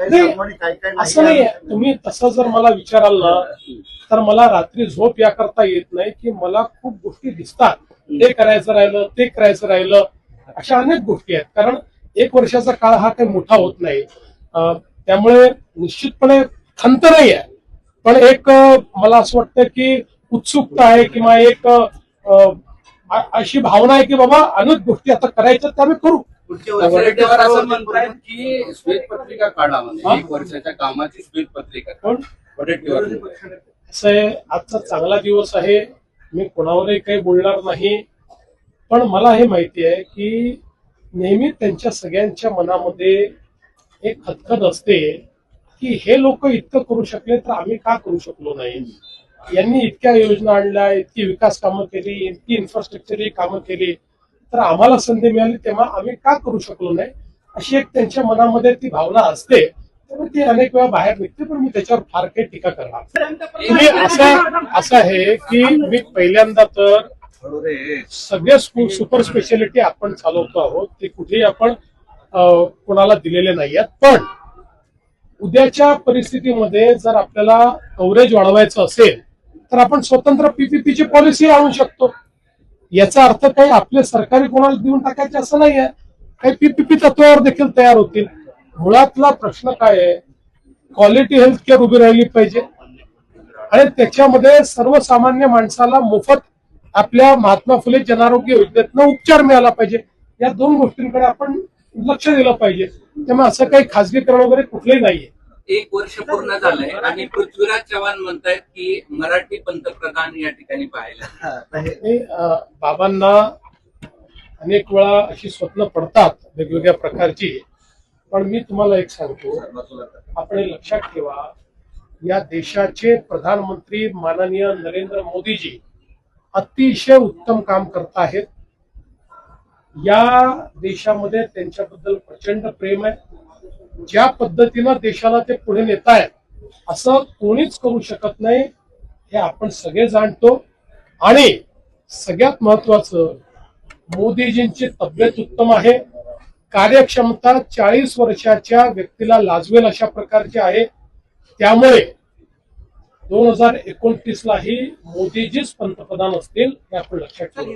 नाही, असं नाही तुम्ही तसं जर मला विचाराल ना तर मला रात्री झोप या करता येत नाही की मला खूप गोष्टी दिसतात. ते करायचं राहिलं ते करायचं राहिलं अशा अनेक गोष्टी आहेत. कारण एक वर्षाचा काळ हा काही मोठा होत नाही. त्यामुळे निश्चितपणे खंत नाही आहे. पण एक मला असं वाटतं की उत्सुकता आहे किंवा एक अशी भावना आहे की बाबा अनेक गोष्टी आता करायच्या त्या आम्ही करू. वडेट्टीवार असं वर्षी म्हणतायत की श्वेतपत्रिका काढा म्हणजे? एक वर्षाच्या कामाची श्वेतपत्रिका पण वडेट्टीवार असं आहे आजचा चांगला दिवस आहे. मी कोणावरही काही बोलणार नाही. पण मला हे माहिती आहे की नेहमी त्यांच्या सगळ्यांच्या मनामध्ये एक खतखत असते की हे लोक इतकं करू शकले तर आम्ही का करू शकलो नाही? यांनी इतक्या योजना आणल्या इतकी विकास कामं केली इतकी इन्फ्रास्ट्रक्चरची कामं केली. तर आम्हाला संधी मिळाली तेव्हा आम्ही का करू शकलो नाही? अशी एक त्यांच्या मनामध्ये ती भावना असते. त्यामुळे ती अनेक वेळा बाहेर निघते पण मी त्याच्यावर फार काही टीका करणार तुम्ही असं असं आहे की मी पहिल्यांदा तर सगळे स्कूल सुपर स्पेशालिटी आपण चालवतो आहोत. ते कुठेही आपण कोणाला दिलेले नाही आहेत. पण उद्याच्या परिस्थितीमध्ये जर आपल्याला कव्हरेज वाढवायचं असेल तर आपण स्वतंत्र पीपीपीची पॉलिसी आणू शकतो. याचा अर्थ काही आपले सरकारी कोणाला देऊन टाकायचे असं नाही आहे काही पीपीपी तत्वावर देखील तयार होतील. मुळातला प्रश्न काय आहे क्वालिटी हेल्थ केअर उभी राहिली पाहिजे. आणि त्याच्यामध्ये सर्वसामान्य माणसाला मोफत आपल्या महात्मा फुले जनारोग्य योजनेतनं उपचार मिळाला पाहिजे. या दोन गोष्टींकडे आपण लक्ष दिलं पाहिजे. त्यामुळे असं काही खासगीकरण वगैरे कुठलंही नाहीये. एक वर्ष पूर्ण झालंय आणि पृथ्वीराज चव्हाण म्हणतायत की मराठी पंतप्रधान या ठिकाणी पाहायला. बाबांना अनेक वेळा अशी स्वप्न पडतात वेगवेगळ्या प्रकारची. पण मी तुम्हाला एक सांगतो आपण लक्षात ठेवा या देशाचे प्रधानमंत्री माननीय नरेंद्र मोदीजी अतिशय उत्तम काम करत आहेत. या देशामध्ये त्यांच्याबद्दल प्रचंड प्रेम आहे. ज्या पद्धतीनं देशाला ते पुढे नेत आहेत असं कोणीच करू शकत नाही हे आपण सगळे जाणतो. आणि सगळ्यात महत्वाचं मोदीजींची तब्येत उत्तम आहे कार्यक्षमता चाळीस वर्षाच्या व्यक्तीला लाजवेल अशा प्रकारची आहे. त्यामुळे दोन हजार एकोणतीसलाही मोदीजीच पंतप्रधान असतील हे आपण लक्षात ठेवू